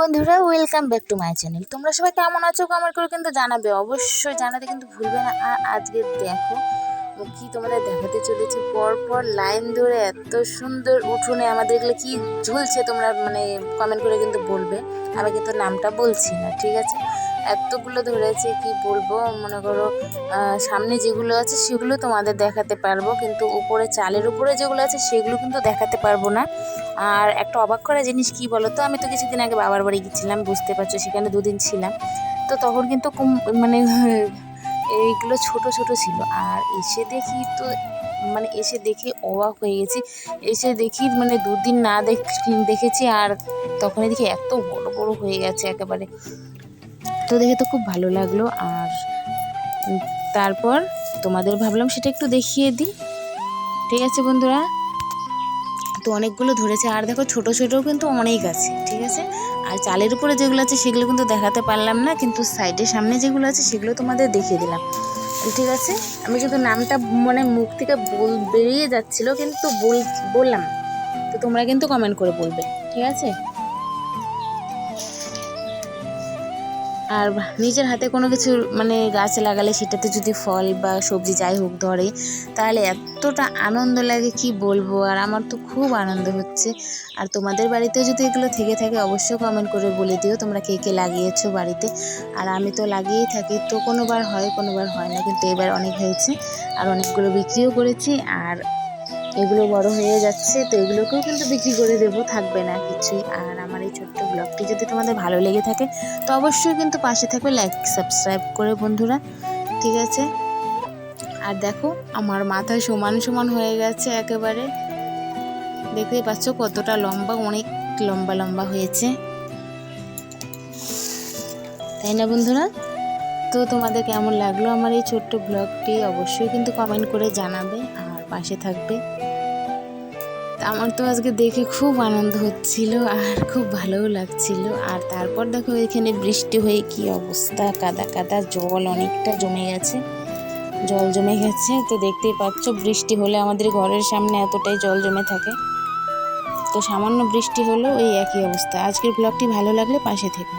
বন্ধুরা welcome back to my channel তোমরা সবাই কেমন আছো? কমেন্ট করে কিন্তু জানাবে। অবশ্যই জানাতে কিন্তু ভুলবে না। আর আজকে দেখো কি তোমাদের দেখাতে চলেছে? পর পর লাইন ধরে এত সুন্দর উঠোনে আমাদের এগুলো কি ঝুলছে তোমরা মানে কমেন্ট করে কিন্তু বলবে। আমি কিন্তু নামটা বলছি না, ঠিক আছে? এতগুলো ধরেছে, কি বলব? মনে করো সামনে যেগুলো আছে সেগুলো তোমাদের দেখাতে পারব, কিন্তু উপরে চালের উপরে যেগুলো আছে সেগুলো কিন্তু দেখাতে পারব না। আর একটা অবাক করা জিনিস কি বলো তো আমি তো কিছুদিন আগে বাবার বাড়ি গেছিলাম, বুঝতে পারছ, সেখানে দুদিন ছিলাম। তো তখন কিন্তু মানে এইগুলো ছোট ছোট ছিল। আর এসে দেখি তো মানে এসে দেখি অবাক হয়ে গেছি। এসে দেখি মানে দুদিন না দেখ দেখেছি আর তখনই দেখি এত বড় বড় হয়ে গেছে একেবারে। তো দেখে তো খুব ভালো লাগল। আর তারপর তোমাদের ভাবলাম সেটা একটু দেখিয়ে দিই। ঠিক আছে বন্ধুরা? তো অনেকগুলো ধরেছে। আর দেখো ছোট, ছোটও কিন্তু অনেক আছে। ঠিক আছে? আর চালের উপরে যেগুলো আছে সেগুলো কিন্তু দেখাতে পারলাম না, কিন্তু সাইডের সামনে যেগুলো আছে সেগুলো তোমাদের দেখিয়ে দিলাম। ঠিক আছে, আমি কিন্তু নামটা মানে মুখ থেকে বল, বেরিয়ে যাচ্ছিল, কিন্তু বল, বললাম তো তোমরা কিন্তু কমেন্ট করে বলবে, ঠিক আছে? আর নিজের হাতে কোনো কিছু মানে গাছ লাগালে সেটাতে যদি ফল বা সবজি যাই হোক ধরে, তাহলে এতটা আনন্দ লাগে কি বলব? আর আমার তো খুব আনন্দ হচ্ছে। আর তোমাদের বাড়িতেও যদি এগুলো থেকে থাকে, অবশ্যই কমেন্ট করে বলে দিও তোমরা কে কে লাগিয়েছো বাড়িতে। আর আমি তো লাগিয়েই থাকি, তো কোনোবার হয় কোনোবার হয় না। কিন্তু এবার অনেক হয়েছে, আর অনেকগুলো বিক্রিও করেছি। আর এগুলো বড় হয়ে যাচ্ছে, তো এগুলোকেও কিন্তু বিক্রি করে দেবো, থাকবে না কিছুই। আর আমার এই ছোট্ট ব্লগটি যদি তোমাদের ভালো লেগে থাকে, তো অবশ্যই কিন্তু পাশে থাকবে লাইক সাবস্ক্রাইব করে বন্ধুরা, ঠিক আছে? আর দেখো, আমার মাথা সমান সমান হয়ে গেছে একেবারে। দেখতেই পাচ্ছ কতটা লম্বা, অনেক লম্বা লম্বা হয়েছে। তাই না বন্ধুরা? তো তোমাদের কেমন লাগল আমার এই ছোট্ট ব্লগটি, অবশ্যই কিন্তু কমেন্ট করে জানাবে। আর পাশে থাকবে। আমার তো আজকে দেখে খুব আনন্দ হচ্ছিল আর খুব ভালোও লাগছিল। আর তারপর দেখো এখানে বৃষ্টি হয়ে কি অবস্থা? কাদা কাদা জল অনেকটা জমে গেছে। জল জমে গেছে। তো দেখতেই পাচ্ছ বৃষ্টি হলে আমাদের ঘরের সামনে এতটাই জল জমে থাকে। তো সামান্য বৃষ্টি হলো এই একই অবস্থা। আজকের ব্লগটি ভালো লাগলে পাশে থেকো।